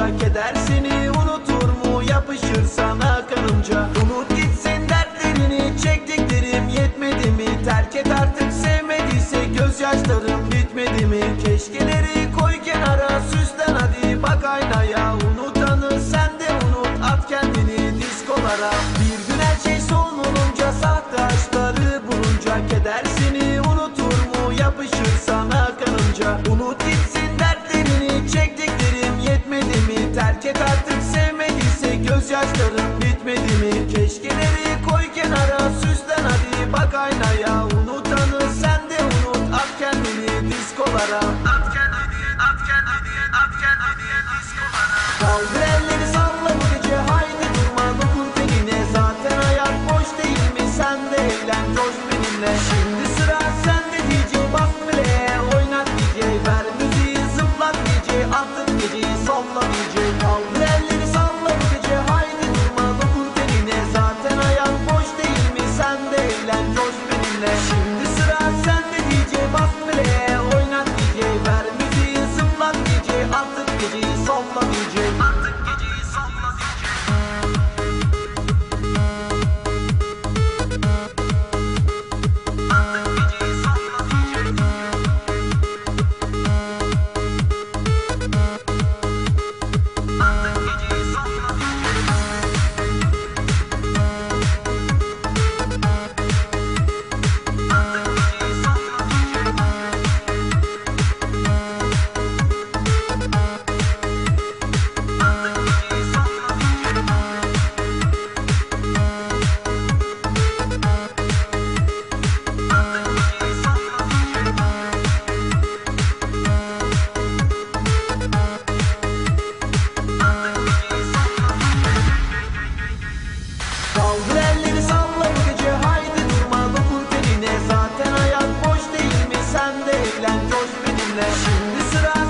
olunca Keder seni. Unutur mu? Yapışır sana kanımca. Unut gitsin dertlerini. Çektiklerim yetmedi mi? Terk et artık sevmediyse. Gözyaşlarım bitmedi mi? Keşke diskolara. At kendini, at kendini, at kendini diskolara. Kaldır elini that I